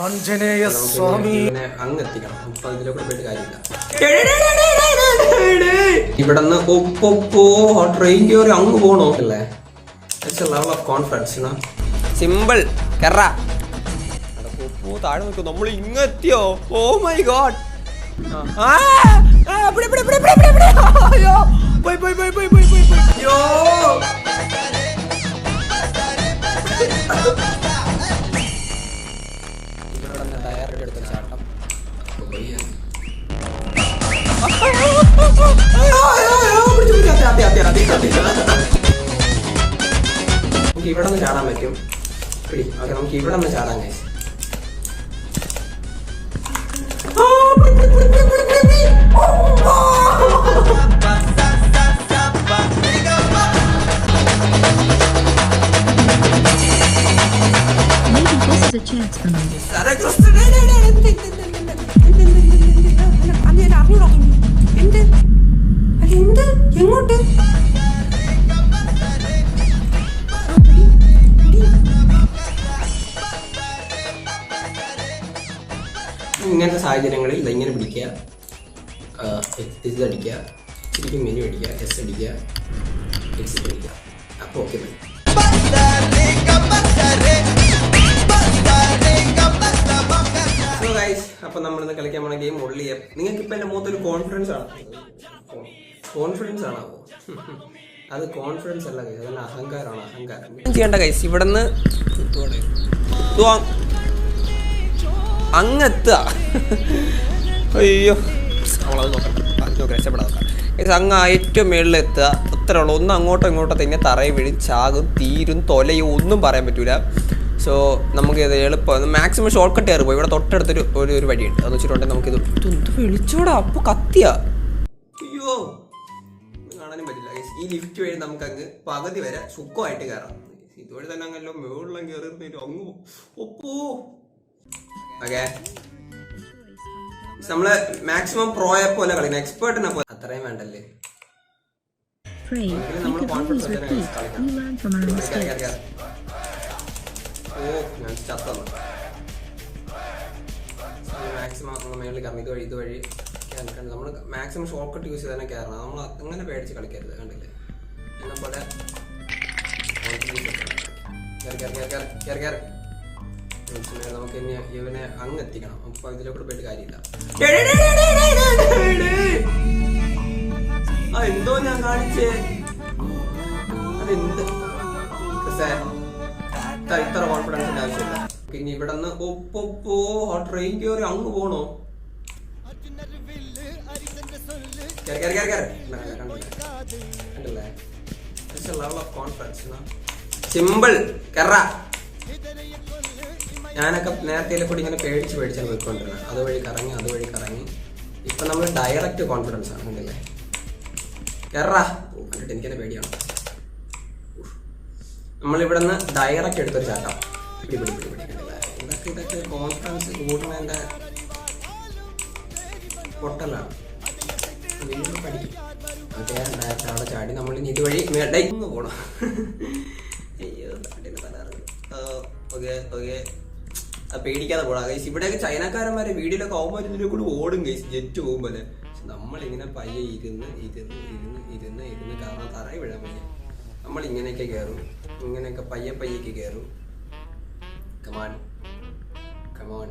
ആഞ്ജനേയ സ്വാമി. അങ്ങ് എത്തിക്കണം പോയിട്ട് കാര്യമില്ല. ഇവിടുന്ന് ഒപ്പൊപ്പോ ട്രെയിൻ കയറി അങ്ങ് പോണോ? അല്ലേ? ലെവൽ ഓഫ് കോൺഫിഡൻസ് സിമ്പിൾ കെറ. താഴെ നോക്കും നമ്മൾ ഇങ്ങെത്തിയോ? ഓ മൈ ഗോഡ് അയ്യോ. പോയി പോയി പോയി പോയി പോയി പോയി പോയി. ഡയറക്റ്റ് എടുത്തൊരു ചാട്ടം ഇവിടെ നിന്ന് ചാടാൻ പറ്റും. നമുക്ക് ഇവിടെ നിന്ന് ചാടാൻ കഴിയും സാഹചര്യങ്ങളിൽ ഇതെങ്ങനെ പിടിക്കുക. ഇതടിക്കുക ശരിക്കും മെനു അടിക്കുക. എസ് അടിക്കുക. എക്സിറ്റ് അടിക്കുക. അപ്പോൾ ഓക്കെ ബൈ അപ്പൊ നമ്മളിന്ന് കളിക്കാൻ പോണ ഗെയിം ഉള്ളി നിങ്ങൾക്ക് ഇപ്പൊ എന്റെ മുഖത്തൊരു കോൺഫിഡൻസ് ആണ്? കോൺഫിഡൻസ് ആണോ? അത് കോൺഫിഡൻസ് അല്ല ഗൈസ് അതല്ല അഹങ്കാരമാണ്. അഹങ്കാരം. ചെയ്യണ്ട ചെയ്യേണ്ട ഗൈസ് ഇവിടുന്ന് അങ്ങെത്തുക. അയ്യോ. അങ്ങ് ഏറ്റവും മുകളിൽ എത്തുക. അത്ര ഉള്ളൂ. ഒന്ന് അങ്ങോട്ടും ഇങ്ങോട്ടും തന്നെ തറയിൽ വീഴും ചാകും തീരും തൊലയും ഒന്നും പറയാൻ പറ്റൂല. സോ നമുക്ക് ഇത് എളുപ്പം. മാക്സിമം ഷോർട്ട് കട്ട് കയറി പോയി. ഇവിടെ തൊട്ടടുത്തൊരു ഒരു ഒരു വഴിയുണ്ട്. അതെന്ന് വെച്ചിട്ടുണ്ടെങ്കിൽ നമുക്കിത് ഇതെന്ത് വിളിച്ചോടാ. അപ്പോൾ കത്തിയ. അയ്യോ. കാണാനും പറ്റില്ല. ഈ ലിഫ്റ്റ് വഴി നമുക്ക് അങ്ങ് പകുതി വരെ സുഖമായിട്ട് കയറാം. ഇതുവഴി തന്നെ അങ്ങല്ലോ മുകളിലും കയറി അങ്ങ് ഒപ്പോ. ഓക്കെ നമ്മൾ മാക്സിമം പ്രോയെ പോലെ കളിക്കണം. എക്സ്പേർട്ടിനെ പോലെ. അത്രയും വേണ്ടല്ലേ? നമ്മൾ mistakes. ഓ ഞാൻ ചത്തന്നു മാക്സിമം നമ്മൾ മേളിൽ കയറണം. ഇതുവഴി ഇതുവഴി. നമ്മൾ മാക്സിമം ഷോർട്ട് കട്ട് യൂസ് ചെയ്ത് തന്നെ കയറണം. നമ്മൾ അങ്ങനെ പേടിച്ച് കളിക്കരുത്. കണ്ടില്ലേ? എന്നെ പോലെ കയറി കയറി കയറി കയറി കയറി മനസ്സിലായി? നമുക്ക് ഇനി ഇവനെ അങ്ങ് എത്തിക്കണം. അപ്പൊ ഇതിലൂടെ പോയിട്ട് കാര്യമില്ല. എന്തോ ഞാൻ കാണിച്ചേ? അതെന്ത്? ഇത്ര കോൺഫിഡൻസിന്റെ ആവശ്യമില്ല. പിന്നെ ഇവിടെ നിന്ന് ഒപ്പൊപ്പോ ആ ട്രെയിൻ കയറി അങ്ങ് പോണോ? കേറി. ഇല്ല, ഇല്ല, കണ്ടില്ല. കണ്ടില്ലേ. ലെവൽ ഓഫ് കോൺഫിഡൻസ് സിമ്പിൾ കെറ. ഞാനൊക്കെ നേരത്തെ കൂടി ഇങ്ങനെ പേടിച്ച് പേടിച്ചാണ് പോയിക്കൊണ്ടിരുന്നത് അതുവഴി കറങ്ങി അതുവഴി കറങ്ങി. ഇപ്പൊ നമ്മൾ ഡയറക്റ്റ് കോൺഫിഡൻസ് ആണ് കണ്ടില്ലേ? എറാ. കണ്ടിട്ട് എനിക്കെന്നെ പേടിയാണ്. നമ്മളിവിടെ നിന്ന് ഡയറക്റ്റ് എടുത്തൊരു ചാട്ടം. പിടി പിടി പിടി പിടി കണ്ടില്ലേ? ഇതൊക്കെ ഇതൊക്കെ കോൺഫിഡൻസ് കൂടുന്നതിന്റെ പൊട്ടലാണ്. വീണ്ടും പഠിക്കും. ഓക്കെ അവിടെ ചാടി നമ്മൾ ഇനി ഇതുവഴി മേടയിന്ന് പോണം. അയ്യോ ഓക്കെ ഓക്കെ പേടിക്കാതെ പോടാ. ഗൈസ് ഇവിടെയൊക്കെ ചൈനക്കാരന്മാരെ വീഡിയോയിലൊക്കെ ആവുമ്പോൾ കൂടി ഓടും ഗൈസ് ജെറ്റ് പോകുമ്പോൾ നമ്മളിങ്ങനെ പയ്യെ ഇരുന്ന് ഇരുന്ന് ഇരുന്ന് ഇരുന്ന് ഇരുന്ന് കാരണം തറയി വിടാൻ പയ്യ. നമ്മൾ ഇങ്ങനെയൊക്കെ കയറും ഇങ്ങനെയൊക്കെ പയ്യെ പയ്യൊക്കെ കയറും കമാൻ കമാൻ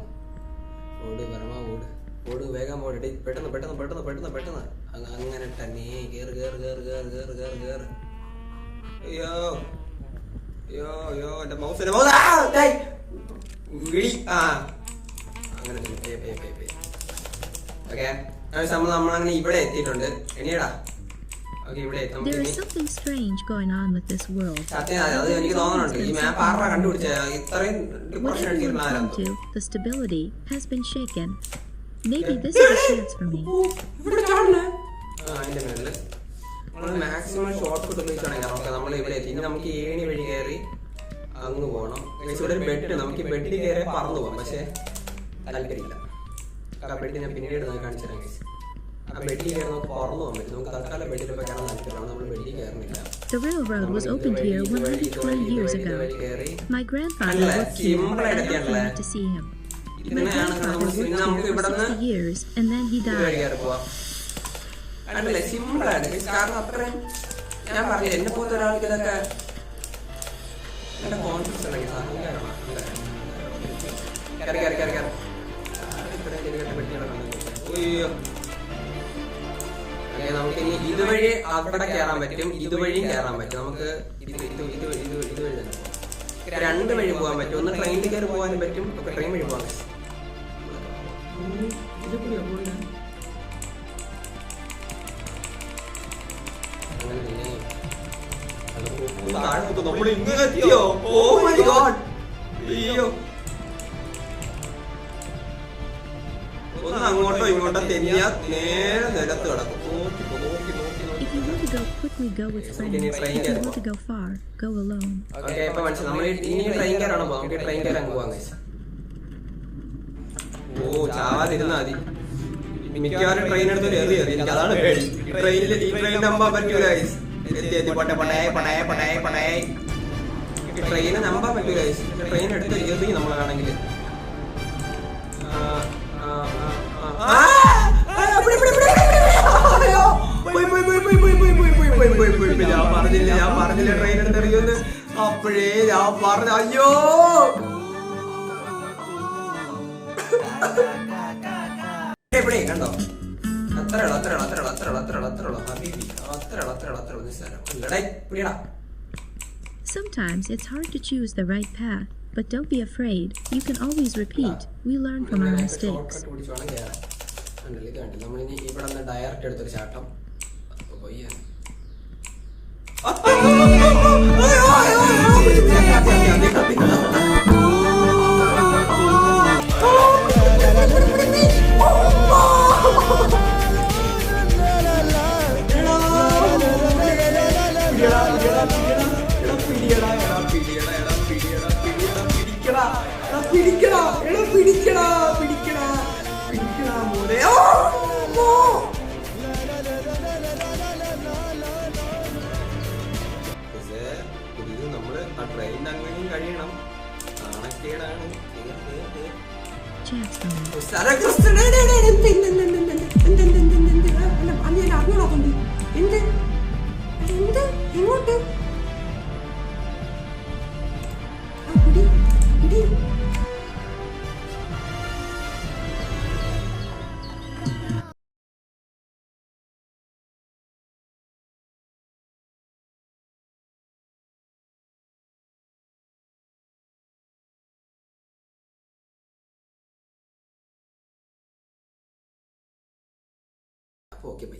ഓട് പരമ ഓട്. ഓട് വേഗം ഓടട്ടെ പെട്ടെന്ന് പെട്ടെന്ന് പെട്ടെന്ന് പെട്ടെന്ന് പെട്ടെന്ന്. അങ്ങ് അങ്ങനെ തന്നെ. കയറ് കയറ് കയറ് കയറ് കയറ് കയറ് കയറ് അയ്യോ. അയ്യോ അയ്യോ എന്റെ മൗസ് എന്റെ മൗസ്. വിളി ആ. അങ്ങനെ ഓക്കെ. നമ്മൾ നമ്മളങ്ങനെ ഇവിടെ എത്തിയിട്ടുണ്ട്. എണീടാ ഓക്കെ ഇവിടെ എത്തി. നമുക്ക് There ഇനി is something strange going on with this world. സത്യം അത് എനിക്ക് ഈ മാപ്പ് ആറാ കണ്ടുപിടിച്ച ഇത്രയും ഡിപ്രഷൻ Whatever you അടിച്ചിരുന്ന have ആരാ? come to, the stability has been shaken. Maybe this is a chance for me. ഇവിടെ ആ അതിന്റെ മേളിൽ. നമ്മൾ മാക്സിമം ഷോർട്ട് കട്ട് ഉപയോഗിച്ചാണെങ്കിൽ നമുക്ക് നമ്മൾ ഇവിടെ എത്തി. ഇനി നമുക്ക് ഏണി വഴി കയറി അങ്ങ് പോകണം ഇവിടെ ഒരു ബെഡ് നമുക്ക് ബെഡിൽ കയറി പറന്നു പോകാം. പക്ഷേ താല്പര്യമില്ല. ആ ബെഡ് ഞാൻ പിന്നീട് നമുക്ക് കാണിച്ചു തരാം. ആ ബെഡിൽ കയറി നമുക്ക് പറന്നു പോകാൻ പറ്റും. നമുക്ക് തൽക്കാലം ബെഡിൽ ഇപ്പോൾ കയറാൻ താല്പര്യമാണ് നമ്മൾ ബെഡിൽ കയറുന്നില്ല The railroad was opened here 112 years ago. My grandfather worked here, Simple and I to see him. My grandfather worked പിന്നെ നമുക്ക് here for ഇവിടെ 60 years and then he died. സിമ്പിളാണ് കാരണം അത്രയും ഞാൻ പറഞ്ഞു എന്നെ പോലത്തെ ഒരാൾക്ക് ഇതൊക്കെ ഇതുവഴി അവിടെ കയറാൻ പറ്റും ഇതുവഴിയും കയറാൻ പറ്റും. നമുക്ക് തന്നെ. രണ്ട് വഴി പോകാൻ പറ്റും. ഒന്ന് ട്രെയിനിൽ കയറി പോകാനും പറ്റും ട്രെയിൻ വഴി പോകാൻ നമ്മൾ എത്തിയോ? ഓ മൈ ഗോഡ് അയ്യോ. ഒന്ന് അങ്ങോട്ടോ ഇങ്ങോട്ടോ തെന്നിയാ നേരെ നിലത്ത് കിടക്കും. You want to go quickly, go with friends. If you want to go far, go alone. Okay, ഇപ്പൊ മനസ്സിലായി നമ്മൾ ഇനി ട്രെയിൻ കയറാണോ പോകാം നമുക്ക് ട്രെയിൻ കയറാൻ പോവാം guys. ഓ ചാവാതിരുന്നാ മതി മിക്കവാറും ട്രെയിൻ എടുത്ത് എറി എറി എനിക്ക് അതാണ് പേടി ട്രെയിനിൽ ഈ ട്രെയിൻ നമ്പാൻ പറ്റൂല guys. എത്തി എത്തി പട്ടേ പട്ടേ പട്ടേ പട്ടേ പട്ടേ ട്രെയിനെ നമ്പാൻ പറ്റൂല guys. ട്രെയിൻ എടുത്ത് എറി നമ്മളാണെങ്കിൽ ഞാൻ പറഞ്ഞില്ല? ഞാൻ പറഞ്ഞില്ല ട്രെയിൻ എടുത്തെറിയുമെന്ന്? അപ്പോഴേ ഞാൻ പറഞ്ഞു അയ്യോ! എവിടെ? കണ്ടോ? ഹബീബി നിസ്സാരം ഇല്ലടേ പിടിയടാ Sometimes it's hard to choose the right path, but don't be afraid. You can always repeat. We learn from our mistakes. കണ്ടില്ല കണ്ടില്ല? നമ്മളിനി ഇവിടെ നിന്ന് ഡയറക്റ്റ് എടുത്തൊരു ചാട്ടം. പിടിക്കടാ പിടിക്കടാ പിടിക്കടാ പിടിക്കടാ മോനെ. ഓ, ആ ട്രെയിൻ അങ്ങനെയും കഴിയണം നാണക്കേടാണ് അറിഞ്ഞൂടാ കൊണ്ട് എന്ത് എന്ത് എങ്ങോട്ട് okay bye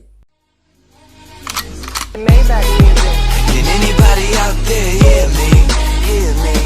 Maybach music. Can anybody out there hear me? Hear me?